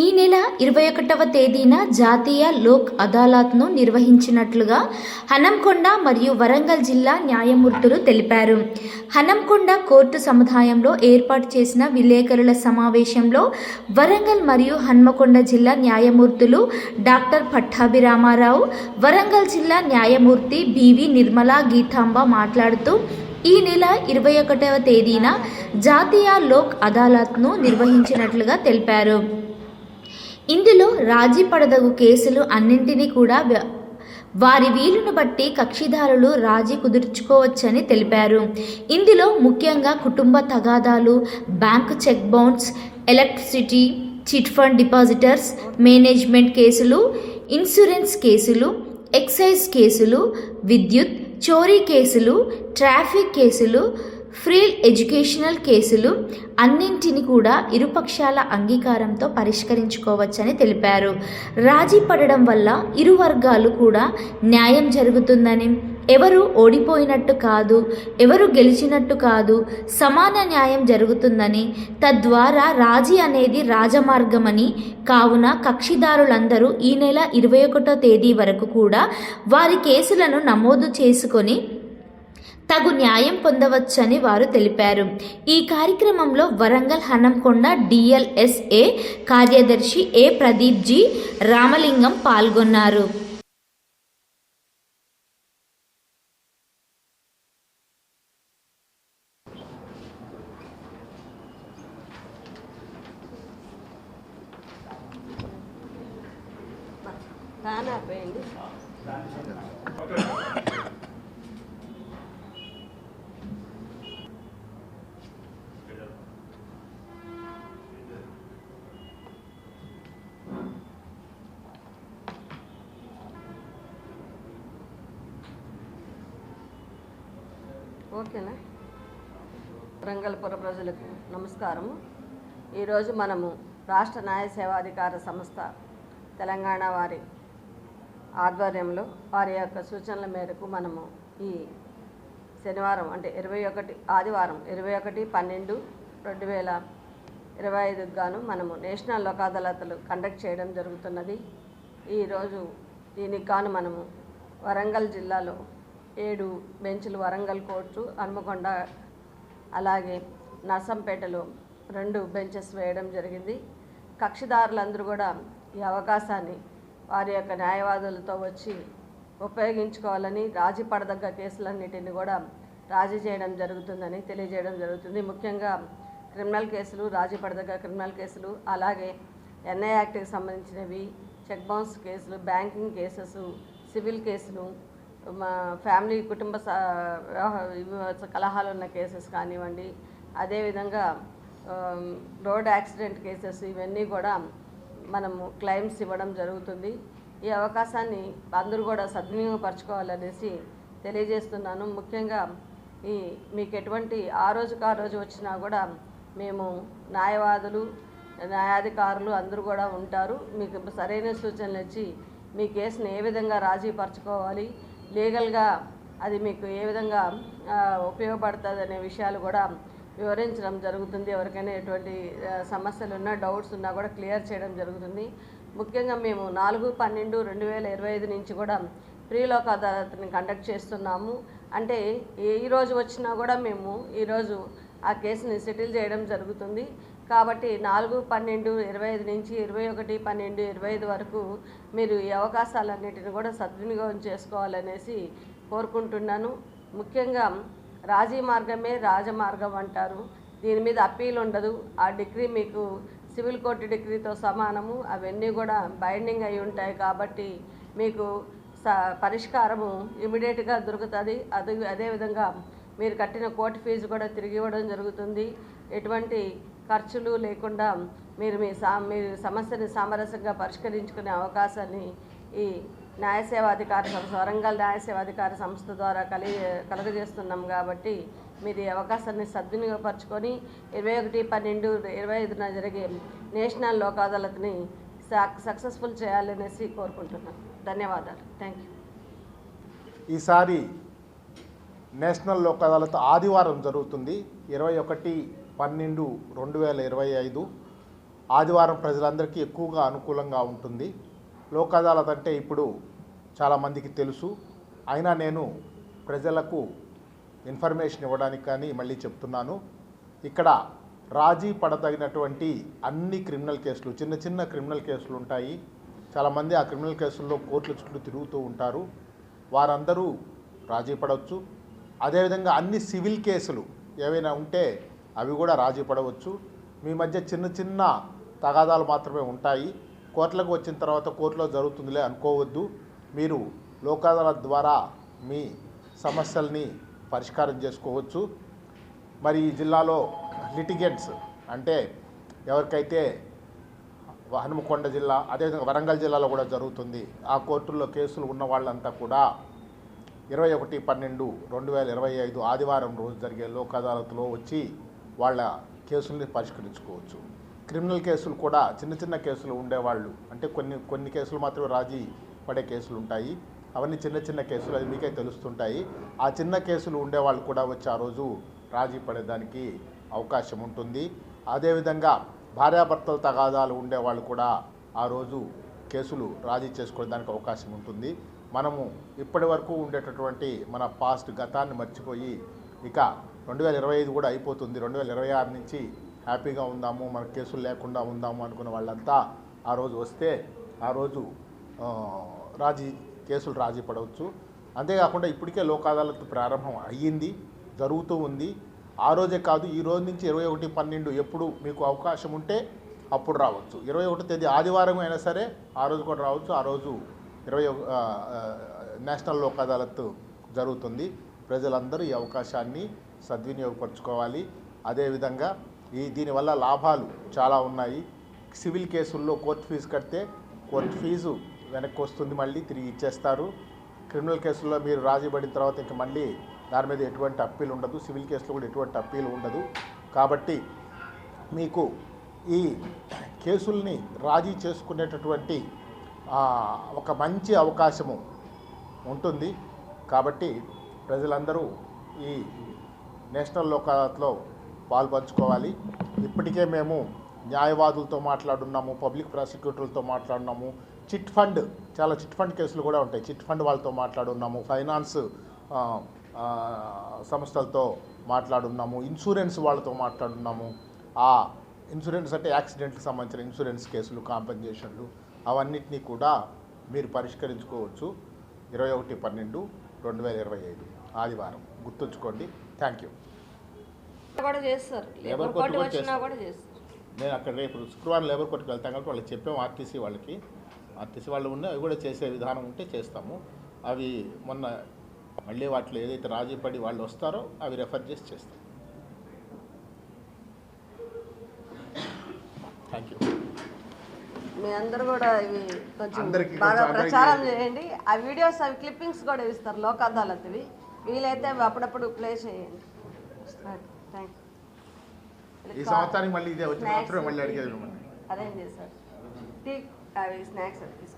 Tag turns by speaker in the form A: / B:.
A: ఈ నెల ఇరవై ఒకటవ తేదీన జాతీయ లోక్ అదాలత్ను నిర్వహించినట్లుగా హనంకొండ మరియు వరంగల్ జిల్లా న్యాయమూర్తులు తెలిపారు. హనంకొండ కోర్టు సముదాయంలో ఏర్పాటు చేసిన విలేకరుల సమావేశంలో వరంగల్ మరియు హన్మకొండ జిల్లా న్యాయమూర్తులు డాక్టర్ పట్టాభిరామారావు వరంగల్ జిల్లా న్యాయమూర్తి బివి నిర్మలా గీతాంబ మాట్లాడుతూ ఈ నెల ఇరవై ఒకటవ తేదీన జాతీయ లోక్ అదాలత్ను నిర్వహించినట్లుగా తెలిపారు. ఇందులో రాజీ పడదగు కేసులు అన్నింటినీ కూడా వారి వీలును బట్టి కక్షిదారులు రాజీ కుదుర్చుకోవచ్చని తెలిపారు. ఇందులో ముఖ్యంగా కుటుంబ తగాదాలు bank check bounce electricity chit fund depositors management కేసులు ఇన్సూరెన్స్ కేసులు ఎక్సైజ్ కేసులు విద్యుత్ చోరీ కేసులు ట్రాఫిక్ కేసులు ఫ్రీ ఎడ్యుకేషనల్ కేసులు అన్నింటిని కూడా ఇరుపక్షాల అంగీకారంతో పరిష్కరించుకోవచ్చని తెలిపారు. రాజీ పడడం వల్ల ఇరు వర్గాలు కూడా న్యాయం జరుగుతుందని ఎవరు ఓడిపోయినట్టు కాదు ఎవరు గెలిచినట్టు కాదు సమాన న్యాయం జరుగుతుందని తద్వారా రాజీ అనేది రాజమార్గమని కావున కక్షిదారులందరూ ఈ నెల ఇరవై ఒకటో తేదీ వరకు కూడా వారి కేసులను నమోదు చేసుకొని తగు న్యాయం పొందవచ్చని వారు తెలిపారు. ఈ కార్యక్రమంలో వరంగల్ హనంకొండ డిఎల్ఎస్ఏ కార్యదర్శి ఏ ప్రదీప్ జీ రామలింగం పాల్గొన్నారు.
B: ఫ్యాన్ ఓకేనా? రంగలపుర ప్రజలకు నమస్కారము. ఈరోజు మనము రాష్ట్ర న్యాయ సేవాధికార సంస్థ తెలంగాణ వారి ఆధ్వర్యంలో వారి యొక్క సూచనల మేరకు మనము ఈ శనివారం అంటే ఇరవై ఒకటి ఆదివారం ఇరవై ఒకటి పన్నెండు రెండు వేల ఇరవై ఐదుకు గాను మనము నేషనల్ లోక్ కండక్ట్ చేయడం జరుగుతున్నది. ఈరోజు దీనికి గాను మనము వరంగల్ జిల్లాలో ఏడు బెంచ్లు వరంగల్ కోర్టు హన్మకొండ అలాగే నర్సంపేటలో రెండు బెంచెస్ వేయడం జరిగింది. కక్షిదారులందరూ కూడా ఈ అవకాశాన్ని వారి యొక్క న్యాయవాదులతో వచ్చి ఉపయోగించుకోవాలని రాజీ పడదగ్గ కేసులన్నిటిని కూడా రాజీ చేయడం జరుగుతుందని తెలియజేయడం జరుగుతుంది. ముఖ్యంగా క్రిమినల్ కేసులు రాజీ పడదగ్గ క్రిమినల్ కేసులు అలాగే ఎన్ఐ యాక్ట్కి సంబంధించినవి చెక్ బౌన్స్ కేసులు బ్యాంకింగ్ కేసెస్ సివిల్ కేసులు మా ఫ్యామిలీ కుటుంబ స- వ్యవహ- కలహాలు ఉన్న కేసెస్ కానివ్వండి అదేవిధంగా రోడ్ యాక్సిడెంట్ కేసెస్ ఇవన్నీ కూడా మనము క్లైమ్స్ ఇవ్వడం జరుగుతుంది. ఈ అవకాశాన్ని అందరూ కూడా సద్వినియోగపరచుకోవాలనేసి తెలియజేస్తున్నాను. ముఖ్యంగా ఈ మీకు ఎటువంటి ఆ రోజుకు ఆ రోజు వచ్చినా కూడా మేము న్యాయవాదులు న్యాయాధికారులు అందరూ కూడా ఉంటారు. మీకు సరైన సూచనలు ఇచ్చి మీ కేసుని ఏ విధంగా రాజీ పరచుకోవాలి లీగల్గా అది మీకు ఏ విధంగా ఉపయోగపడుతుంది అనే విషయాలు కూడా వివరించడం జరుగుతుంది. ఎవరికైనా ఎటువంటి సమస్యలు ఉన్నా డౌట్స్ ఉన్నా కూడా క్లియర్ చేయడం జరుగుతుంది. ముఖ్యంగా మేము నాలుగు పన్నెండు రెండు వేల ఇరవై ఐదు నుంచి కూడా ప్రీలోక అదాలత్ని కండక్ట్ చేస్తున్నాము. అంటే ఏ- రోజు వచ్చినా కూడా మేము ఈరోజు ఆ కేసుని సెటిల్ చేయడం జరుగుతుంది. కాబట్టి నాలుగు పన్నెండు ఇరవై ఐదు నుంచి ఇరవై ఒకటి పన్నెండు ఇరవై ఐదు వరకు మీరు ఈ అవకాశాలన్నిటిని కూడా సద్వినియోగం చేసుకోవాలనేసి కోరుకుంటున్నాను. ముఖ్యంగా రాజీ మార్గమే రాజమార్గం అంటారు. దీని మీద అప్పీల్ ఉండదు. ఆ డిగ్రీ మీకు సివిల్ కోర్టు డిగ్రీతో సమానము. అవన్నీ కూడా బైండింగ్ అయి ఉంటాయి కాబట్టి మీకు స పరిష్కారము ఇమీడియట్గా దొరుకుతుంది. అది అదేవిధంగా మీరు కట్టిన కోర్టు ఫీజు కూడా తిరిగి ఇవ్వడం జరుగుతుంది. ఎటువంటి ఖర్చులు లేకుండా మీరు మీ సా మీ సమస్యని సామరస్యంగా పరిష్కరించుకునే అవకాశాన్ని ఈ న్యాయసేవాధికార సంస్థ వరంగల్ న్యాయసేవాధికార సంస్థ ద్వారా కలి కలుగజేస్తున్నాం కాబట్టి మీరు ఈ అవకాశాన్ని సద్వినియోగపరచుకొని ఇరవై ఒకటి పన్నెండు ఇరవై ఐదున జరిగే నేషనల్ లోక్ అదాలత్ని సక్ సక్సెస్ఫుల్ చేయాలనేసి కోరుకుంటున్నాను. ధన్యవాదాలు. Thank you.
C: ఈసారి నేషనల్ లోక్ అదాలత్ ఆదివారం జరుగుతుంది. ఇరవై ఒకటి పన్నెండు రెండు వేల ఇరవై ఐదు ఆదివారం ప్రజలందరికీ ఎక్కువగా అనుకూలంగా ఉంటుంది. లోక్ అదాలత్ అంటే ఇప్పుడు చాలామందికి తెలుసు. అయినా నేను ప్రజలకు ఇన్ఫర్మేషన్ ఇవ్వడానికి కానీ మళ్ళీ చెప్తున్నాను. ఇక్కడ రాజీ పడదగినటువంటి అన్ని క్రిమినల్ కేసులు చిన్న చిన్న క్రిమినల్ కేసులు ఉంటాయి. చాలామంది ఆ క్రిమినల్ కేసుల్లో కోర్టుల చుట్టూ తిరుగుతూ ఉంటారు. వారందరూ రాజీ పడవచ్చు అదేవిధంగా అన్ని సివిల్ కేసులు ఏవైనా ఉంటే అవి కూడా రాజీ పడవచ్చు. మీ మధ్య చిన్న చిన్న తగాదాలు మాత్రమే ఉంటాయి. కోర్టులకు వచ్చిన తర్వాత కోర్టులో జరుగుతుందిలే అనుకోవద్దు. మీరు లోక్ అదాలత్ ద్వారా మీ సమస్యల్ని పరిష్కారం చేసుకోవచ్చు. మరి ఈ జిల్లాలో లిటిగెంట్స్ అంటే ఎవరికైతే హనుమకొండ జిల్లా అదేవిధంగా వరంగల్ జిల్లాలో కూడా జరుగుతుంది. ఆ కోర్టుల్లో కేసులు ఉన్న వాళ్ళంతా కూడా ఇరవై ఒకటి పన్నెండు రెండు వేల ఇరవై ఐదు ఆదివారం రోజు జరిగే లోక్ అదాలత్లో వచ్చి వాళ్ళ కేసుల్ని పరిష్కరించుకోవచ్చు. క్రిమినల్ కేసులు కూడా చిన్న చిన్న కేసులు ఉండేవాళ్ళు. అంటే కొన్ని కొన్ని కేసులు మాత్రమే రాజీ పడే కేసులు ఉంటాయి. అవన్నీ చిన్న చిన్న కేసులు అది మీకే తెలుస్తుంటాయి. ఆ చిన్న కేసులు ఉండేవాళ్ళు కూడా వచ్చి ఆ రోజు రాజీ పడేదానికి అవకాశం ఉంటుంది. అదేవిధంగా భార్యాభర్తల తగాదాలు ఉండేవాళ్ళు కూడా ఆ రోజు కేసులు రాజీ చేసుకోవడానికి అవకాశం ఉంటుంది. మనము ఇప్పటి వరకు ఉండేటటువంటి మన పాస్ట్ గతాన్ని మర్చిపోయి ఇక రెండు వేల ఇరవై ఐదు కూడా అయిపోతుంది. రెండు వేల ఇరవై ఆరు నుంచి హ్యాపీగా ఉందాము మన కేసులు లేకుండా ఉందాము అనుకున్న వాళ్ళంతా ఆ రోజు వస్తే ఆ రోజు రాజీ కేసులు రాజీ పడవచ్చు. అంతేకాకుండా ఇప్పటికే లోక్ అదాలత్ ప్రారంభం అయ్యింది జరుగుతూ ఉంది. ఆ రోజే కాదు ఈ రోజు నుంచి ఇరవై ఒకటి పన్నెండు ఎప్పుడు మీకు అవకాశం ఉంటే అప్పుడు రావచ్చు. ఇరవై ఒకటో తేదీ ఆదివారం అయినా సరే ఆ రోజు కూడా రావచ్చు. ఆ రోజు ఇరవై ఒక- నేషనల్ లోక్ అదాలత్ జరుగుతుంది. ప్రజలందరూ ఈ అవకాశాన్ని సద్వినియోగపరచుకోవాలి. అదేవిధంగా ఈ దీనివల్ల లాభాలు చాలా ఉన్నాయి. సివిల్ కేసుల్లో కోర్టు ఫీజు కడితే కోర్టు ఫీజు వెనక్కి వస్తుంది మళ్ళీ తిరిగి ఇచ్చేస్తారు. క్రిమినల్ కేసుల్లో మీరు రాజీ పడిన తర్వాత ఇంక మళ్ళీ దాని మీద ఎటువంటి అప్పీలు ఉండదు. సివిల్ కేసులో కూడా ఎటువంటి అప్పీలు ఉండదు. కాబట్టి మీకు ఈ కేసుల్ని రాజీ చేసుకునేటటువంటి ఒక మంచి అవకాశము ఉంటుంది. కాబట్టి ప్రజలందరూ ఈ నేషనల్ లోక్ పాల్పంచుకోవాలి. ఇప్పటికే మేము న్యాయవాదులతో మాట్లాడున్నాము పబ్లిక్ ప్రాసిక్యూటర్లతో మాట్లాడున్నాము. చిట్ ఫండ్ చాలా చిట్ ఫండ్ కేసులు కూడా ఉంటాయి. చిట్ ఫండ్ వాళ్ళతో మాట్లాడున్నాము. ఫైనాన్స్ సంస్థలతో మాట్లాడున్నాము. ఇన్సూరెన్స్ వాళ్ళతో మాట్లాడున్నాము. ఆ ఇన్సూరెన్స్ అంటే యాక్సిడెంట్కి సంబంధించిన ఇన్సూరెన్స్ కేసులు కాంపెన్సేషన్లు అవన్నిటినీ కూడా మీరు పరిష్కరించుకోవచ్చు. ఇరవై ఒకటి పన్నెండు రెండు వేల ఇరవై ఐదు ఆదివారం. గుర్తుంచుకోండి. థ్యాంక్ యూ
B: కూడా చేస్తారు.
C: లేబర్ కోర్టు
B: వచ్చినా
C: చేస్తారు.
B: కూడా చేస్తారు.
C: నేను అక్కడ రేపు శుక్రవారం లేబర్ కోర్టుకి వెళ్తాం కాబట్టి వాళ్ళకి చెప్పాము ఆర్టీసీ వాళ్ళకి. ఆర్టీసీ వాళ్ళు ఉన్నాయి అవి కూడా చేసే విధానం ఉంటే చేస్తాము. అవి మొన్న మళ్ళీ వాటిలో ఏదైతే రాజీ పడి వాళ్ళు వస్తారో అవి రెఫర్ చేసి చేస్తాం. థ్యాంక్ యూ
B: మీ అందరూ కూడా ఇవి కొంచెం
C: అందరికీ
B: బాగా ప్రచారం చేయండి. ఆ వీడియోస్ అవి క్లిప్పింగ్స్ కూడా ఇస్తారు లోక్ అదాలత్వి వీలైతే అప్పుడప్పుడు ప్లే చేయండి. థ్యాంక్
C: ఈ సంవత్సరానికి మళ్ళీ ఇదే వచ్చిన మళ్ళీ అడిగేది
B: అరేంజ్ చేశారు టీ అవి స్నాక్స్ తీసుకోండి.